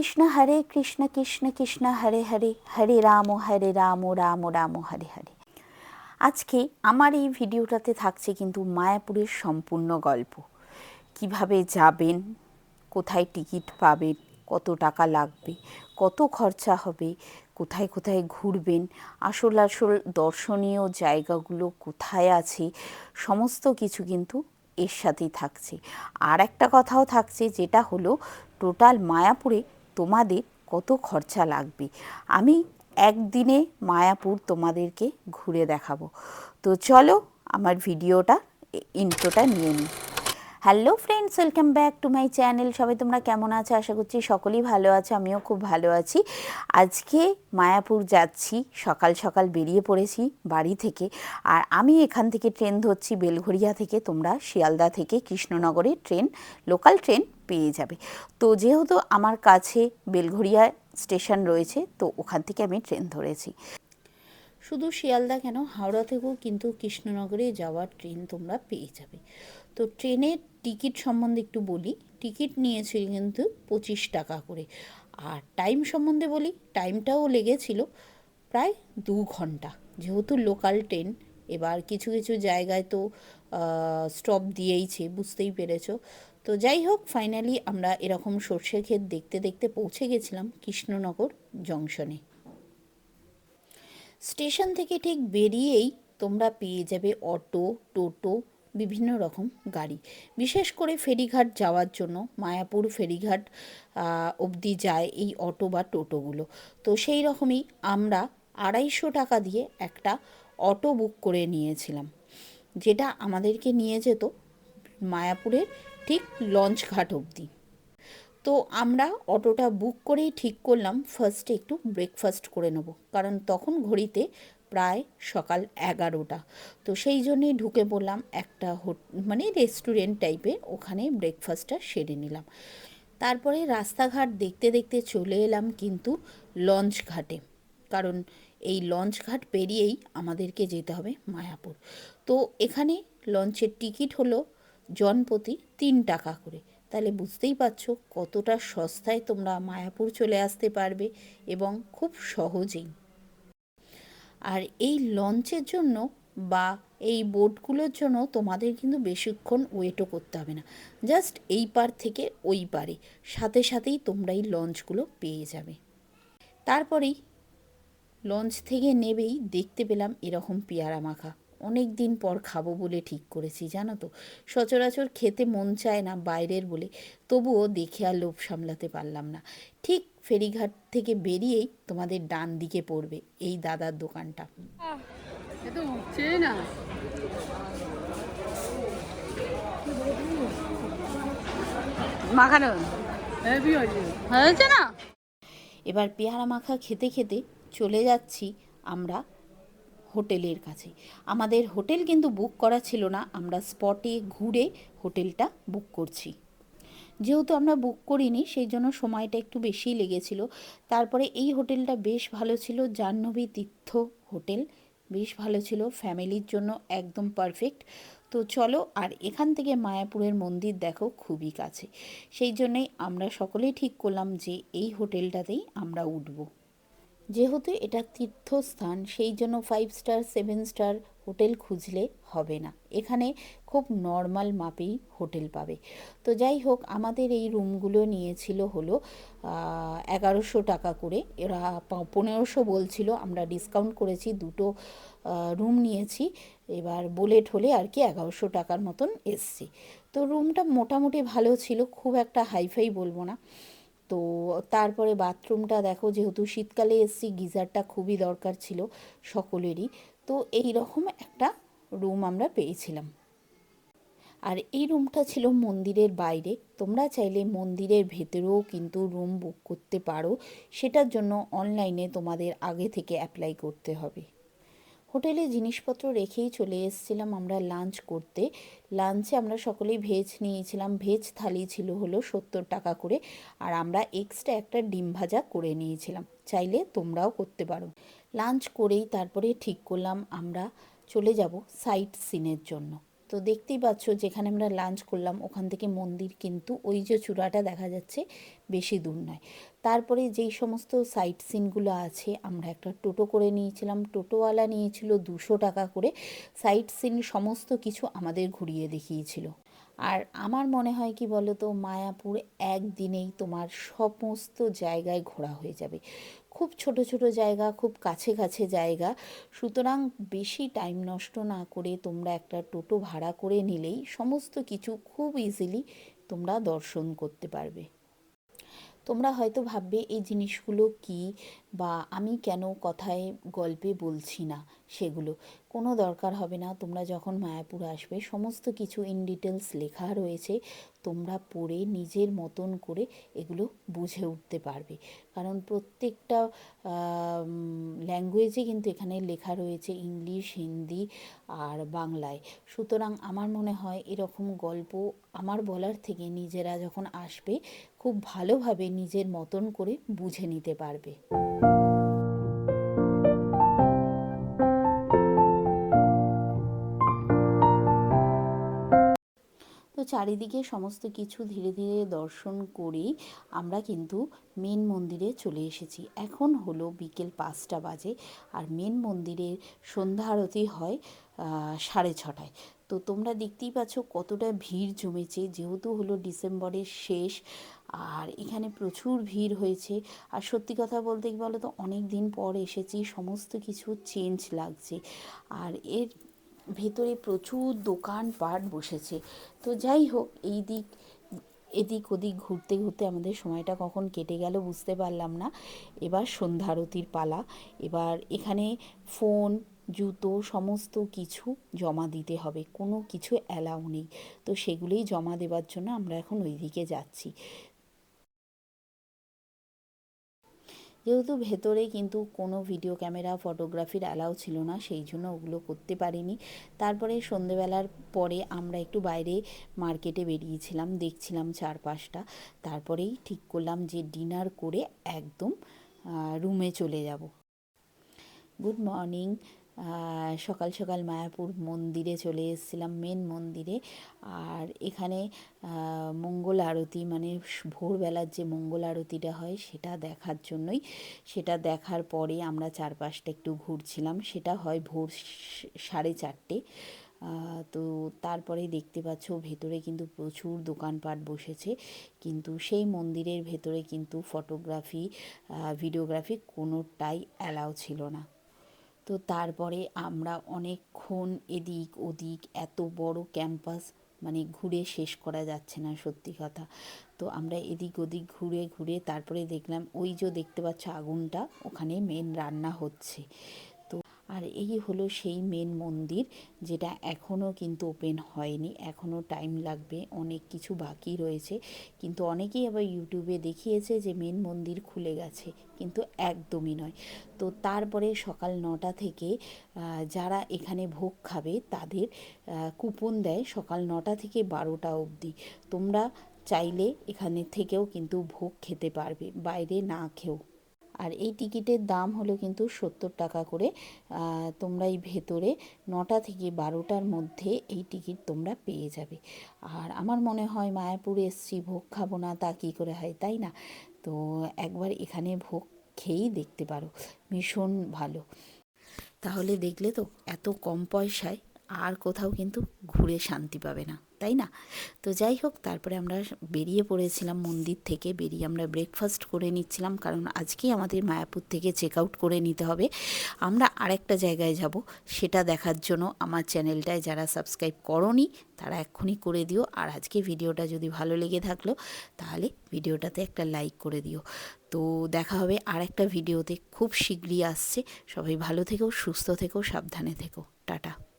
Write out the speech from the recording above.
কৃষ্ণ হরে কৃষ্ণ কৃষ্ণ কৃষ্ণ হরে হরে হরে রাম হরে রাম রাম রাম, হরে হরে। আজকে আমার এই ভিডিওটাতে থাকছে কিন্তু মায়াপুরের সম্পূর্ণ গল্প। কীভাবে যাবেন, কোথায় টিকিট পাবেন, কত টাকা লাগবে, কত খরচা হবে, কোথায় কোথায় ঘুরবেন, আসল আসল দর্শনীয় জায়গাগুলো কোথায় আছে, সমস্ত কিছু কিন্তু এর সাথেই থাকছে। আর একটা কথাও থাকছে যেটা হলো, টোটাল মায়াপুরে তোমাদের কত খরচা লাগবে। আমি একদিনে মায়াপুর তোমাদেরকে ঘুরে দেখাবো। তো চলো আমার ভিডিওটা, ইন্ট্রোটা নিয়ে নিই। Hello friends, welcome back to my channel. সবাই তোমরা কেমন আছো? আশা করছি সকলেই ভালো আছো, আমিও খুব ভালো আছি। আজকে মায়াপুর যাচ্ছি, সকাল সকাল বেরিয়ে পড়েছি বাড়ি থেকে। আর আমি এখান থেকে ট্রেন ধরছি বেলঘরিয়া থেকে, তোমরা শিয়ালদা থেকে কৃষ্ণনগরে ট্রেন, লোকাল ট্রেন পেয়ে যাবে। তো যেহেতু আমার কাছে বেলঘরিয়া স্টেশন রয়েছে, তো ওখান থেকে আমি ট্রেন ধরেছি। শুধু শিয়ালদা কেন, হাওড়া থেকেও কিন্তু কৃষ্ণনগরে যাওয়ার ট্রেন তোমরা পেয়ে যাবে। তো ট্রেনের টিকিট সম্বন্ধে একটু বলি, টিকিট নিয়েছিল কিন্তু পঁচিশ টাকা করে। আর টাইম সম্বন্ধে বলি, টাইমটাও লেগেছিল প্রায় দু ঘণ্টা। যেহেতু লোকাল ট্রেন, এবার কিছু কিছু জায়গায় তো স্টপ দিয়েইছে, বুঝতেই পেরেছ। তো যাই হোক ফাইনালি আমরা এরকম সর্ষে ক্ষেত দেখতে দেখতে পৌঁছে গেছিলাম কৃষ্ণনগর জংশনে স্টেশন থেকে ঠিক বেরিয়েই তোমরা পেয়ে যাবে অটো টোটো, বিভিন্ন রকম গাড়ি। বিশেষ করে ফেরিঘাট যাওয়ার জন্য মায়াপুর ফেরিঘাট অবধি যায় এই অটো বা টোটোগুলো। তো সেই রকমই আমরা আড়াইশো টাকা দিয়ে একটা অটো বুক করে নিয়েছিলাম। যেটা আমাদেরকে নিয়ে যেত মায়াপুরের ঠিক লঞ্চ ঘাট অবধি। তো আমরা অটোটা বুক করেই ঠিক করলাম ফার্স্টে একটু ব্রেকফাস্ট করে নেব। কারণ তখন ঘড়িতে প্রায় সকাল এগারোটা। তো সেই জন্যেই ঢুকে পড়লাম একটা মানে রেস্টুরেন্ট টাইপের ওখানে ব্রেকফাস্টটা সেরে নিলাম। তারপরে রাস্তাঘাট দেখতে দেখতে চলে এলাম কিন্তু লঞ্চ ঘাটে। কারণ এই লঞ্চ ঘাট পেরিয়েই আমাদেরকে যেতে হবে মায়াপুর। তো এখানে লঞ্চের টিকিট হলো জনপ্রতি তিন টাকা করে। তাহলে বুঝতেই পারছ কতটা সস্তায় তোমরা মায়াপুর চলে আসতে পারবে এবং খুব সহজেই। আর এই লঞ্চের জন্য বা এই বোটগুলোর জন্য তোমাদের কিন্তু বেশিক্ষণ ওয়েটও করতে হবে না। জাস্ট এই পার থেকে ওই পারে। সাথে সাথেই তোমরা এই লঞ্চগুলো পেয়ে যাবে। তারপরেই লঞ্চ থেকে নেবেই দেখতে পেলাম এরকম পেয়ারা মাখা। অনেক দিন পর খাব বলে ঠিক করেছি জানো তো। সচরাচর খেতে মন চায় না বাইরের বলে তবুও দেখে আর লোভ সামলাতে পারলাম না। ঠিক ফেরিঘাট থেকে বেরিয়েই তোমাদের ডান দিকে পড়বে এই দাদার দোকানটা। না। মাখানো? হয়েছে না? এবার পেয়ারা মাখা খেতে খেতে চলে যাচ্ছি আমরা হোটেলের কাছে। আমাদের হোটেল কিন্তু বুক করা ছিল না, আমরা স্পটে ঘুরে হোটেলটা বুক করছি। যেহেতু আমরা বুক করিনি, সেই জন্য সময়টা একটু বেশিই লেগেছিল। তারপরে এই হোটেলটা বেশ ভালো ছিল, জাহ্নবী তীর্থ হোটেল। বেশ ভালো ছিল, ফ্যামিলির জন্য একদম পারফেক্ট। তো চলো, আর এখান থেকে মায়াপুরের মন্দির দেখো, খুবই কাছে। সেই জন্যেই আমরা সকলেই ঠিক করলাম যে এই হোটেলটাতেই আমরা উঠবো। যেহেতু এটা তীর্থস্থান, সেই জন্য five star seven star hotel খুঁজলে হবে না। এখানে খুব নর্মাল মাপেই হোটেল পাবে। তো যাই হোক, আমাদের এই রুমগুলো নিয়েছিল হলো এগারোশো টাকা করে। এরা পনেরোশো বলছিল, আমরা ডিসকাউন্ট করেছি, দুটো রুম নিয়েছি। এবার বুলেট হলে আর কি এগারোশো টাকার মতন এসছি। তো রুমটা মোটামুটি ভালো ছিল, খুব একটা হাইফাই বলব না। তো তারপরে বাথরুমটা দেখো, যেহেতু শীতকালে এসছি, গিজারটা খুবই দরকার ছিল সকলেরই। তো এই রকম একটা রুম আমরা পেয়েছিলাম। আর এই রুমটা ছিল মন্দিরের বাইরে। তোমরা চাইলে মন্দিরের ভেতরেও কিন্তু রুম বুক করতে পারো। সেটার জন্য অনলাইনে তোমাদের আগে থেকে অ্যাপ্লাই করতে হবে। হোটেলে জিনিসপত্র রেখেই চলে এসেছিলাম আমরা লাঞ্চ করতে। লাঞ্চে আমরা সকলেই ভেজ নিয়েছিলাম। ভেজ থালি ছিল হলো সত্তর টাকা করে আর আমরা এক্সট্রা একটা ডিম ভাজা করে নিয়েছিলাম। চাইলে তোমরাও করতে পারো। লাঞ্চ করেই তারপরে ঠিক করলাম আমরা চলে যাব সাইট সিনের জন্য। তো দেখতেই পাচ্ছ যেখানে আমরা লাঞ্চ করলাম, ওখান থেকে মন্দির কিন্তু ওই যে চূড়াটা দেখা যাচ্ছে বেশি দূর নয়। তারপরে যেই সমস্ত সাইট সিনগুলো আছে, আমরা একটা টোটো করে নিয়েছিলাম। টোটোওয়ালা নিয়েছিল দুশো টাকা করে। সাইট সিন সমস্ত কিছু আমাদের ঘুরিয়ে দেখিয়েছিল। আর আমার মনে হয় কি বলো তো মায়াপুর একদিনেই তোমার সমস্ত জায়গায় ঘোরা হয়ে যাবে। খুব ছোট ছোট জায়গা, খুব কাছে কাছে জায়গা। সুতরাং বেশি টাইম নষ্ট না করে তোমরা একটা টোটো ভাড়া করে নিলেই সমস্ত কিছু খুব ইজিলি তোমরা দর্শন করতে পারবে। তোমরা হয়তো ভাববে, এই জিনিসগুলো কি? বা আমি কেন কথায়, গল্পে বলছি না সেগুলো? কোনো দরকার হবে না। তোমরা যখন মায়াপুর আসবে, সমস্ত কিছু ইন ডিটেলস লেখা রয়েছে, তোমরা পড়ে নিজের মতন করে এগুলো বুঝে উঠতে পারবে। কারণ প্রত্যেকটা ল্যাঙ্গুয়েজে কিন্তু এখানে লেখা রয়েছে ইংলিশ হিন্দি আর বাংলায়। সুতরাং আমার মনে হয় এরকম গল্প আমার বলার থেকে নিজেরা যখন আসবে, খুব ভালোভাবে নিজের মতন করে বুঝে নিতে পারবে। তো চারিদিকে সমস্ত কিছু ধীরে ধীরে দর্শন করেই আমরা কিন্তু মেন মন্দিরে চলে এসেছি। এখন হলো বিকেল পাঁচটা বাজে আর মেন মন্দিরের সন্ধ্যা আরতি হয় সাড়ে ছটায়। তো তোমরা দেখতেই পাচ্ছ কতটা ভিড় জমেছে, যেহেতু হলো ডিসেম্বরের শেষ আর এখানে প্রচুর ভিড় হয়েছে। আর সত্যি কথা বলতে কি বলো তো অনেক দিন পর এসেছি, সমস্ত কিছু চেঞ্জ লাগছে। আর এর ভেতরে প্রচুর দোকানপাট বসেছে। তো যাই হোক, এই দিক, এদিক ওদিক ঘুরতে ঘুরতে আমাদের সময়টা কখন কেটে গেল বুঝতে পারলাম না। এবার সন্ধ্যা আরতির পালা, এবার এখানে ফোন, জুতো সমস্ত কিছু জমা দিতে হবে, কোনো কিছু অ্যালাউ নেই। তো সেগুলোই জমা দেওয়ার জন্য আমরা এখন ওইদিকে যাচ্ছি। যেহেতু ভেতরে কিন্তু কোনো ভিডিও ক্যামেরা ফটোগ্রাফির অ্যালাউ ছিল না, সেই জন্য ওগুলো করতে পারিনি। তারপরে সন্ধেবেলার পরে আমরা একটু বাইরে মার্কেটে বেরিয়েছিলাম, দেখছিলাম চারপাশটা। তারপরেই ঠিক করলাম যে ডিনার করে একদম রুমে চলে যাব। গুড মর্নিং সকাল সকাল মায়াপুর মন্দিরে চলে এসেছিলাম মেন মন্দিরে। আর এখানে মঙ্গল আরতি মানে ভোরবেলার যে মঙ্গল আরতিটা হয়, সেটা দেখার জন্যই। সেটা দেখার পরে আমরা চারপাশটা একটু ঘুরছিলাম। সেটা হয় ভোর সাড়ে চারটে। তো তারপরে দেখতে পাচ্ছ, ভেতরে কিন্তু প্রচুর দোকানপাট বসেছে। কিন্তু সেই মন্দিরের ভেতরে কিন্তু ফটোগ্রাফি ভিডিওগ্রাফি কোনোটাই অ্যালাউ ছিল না। তো তারপরে আমরা অনেকক্ষণ এদিক ওদিক এত বড় ক্যাম্পাস মানে ঘুরে শেষ করা যাচ্ছে না, সত্যি কথা। তো আমরা এদিক ওদিক ঘুরে ঘুরে তারপরে দেখলাম, ওই যে দেখতে পাচ্ছ আগুনটা, ওখানে মেন রান্না হচ্ছে। আর এই হলো সেই মেন মন্দির, যেটা এখনও কিন্তু ওপেন হয়নি। এখনও টাইম লাগবে, অনেক কিছু বাকি রয়েছে। কিন্তু অনেকেই আবার ইউটিউবে দেখিয়েছে যে মেন মন্দির খুলে গেছে, কিন্তু একদমই নয়। তো তারপরে সকাল নটা থেকে যারা এখানে ভোগ খাবে, তাদের কুপন দেয় সকাল নটা থেকে বারোটা অবধি। তোমরা চাইলে এখানে থেকেও কিন্তু ভোগ খেতে পারবে, বাইরে না খেয়েও। আর এই টিকিটের দাম হলো কিন্তু সত্তর টাকা করে। তোমরা এই ভেতরে নটা থেকে বারোটার মধ্যে এই টিকিট তোমরা পেয়ে যাবে। আর আমার মনে হয় মায়াপুর এসছি, ভোগ খাব না, তা কী করে হয়, তাই না? তো একবার এখানে ভোগ খেয়েই দেখতে পারো, ভীষণ ভালো। তাহলে দেখলে তো এত কম পয়সায় আর কোথাও কিন্তু ঘুরে শান্তি পাবে না। তাই না? তো যাই হোক, তারপরে আমরা বেরিয়ে পড়েছিলাম মন্দির থেকে। বেরিয়ে আমরা ব্রেকফাস্ট করে নিচ্ছিলাম, কারণ আজকেই আমাদের মায়াপুর থেকে চেক আউট করে নিতে হবে। আমরা আরেকটা জায়গায় যাব, সেটা দেখার জন্য আমার চ্যানেলটায় যারা সাবস্ক্রাইব করনি, তারা এক্ষুনি করে দিও। আর আজকে ভিডিওটা যদি ভালো লেগে থাকল, তাহলে ভিডিওটাতে একটা লাইক করে দিও। তো দেখা হবে আর একটা ভিডিওতে। খুব শীঘ্রই আসছে। সবাই ভালো থেকো, সুস্থ থেকো, সাবধানে থেকো। টাটা।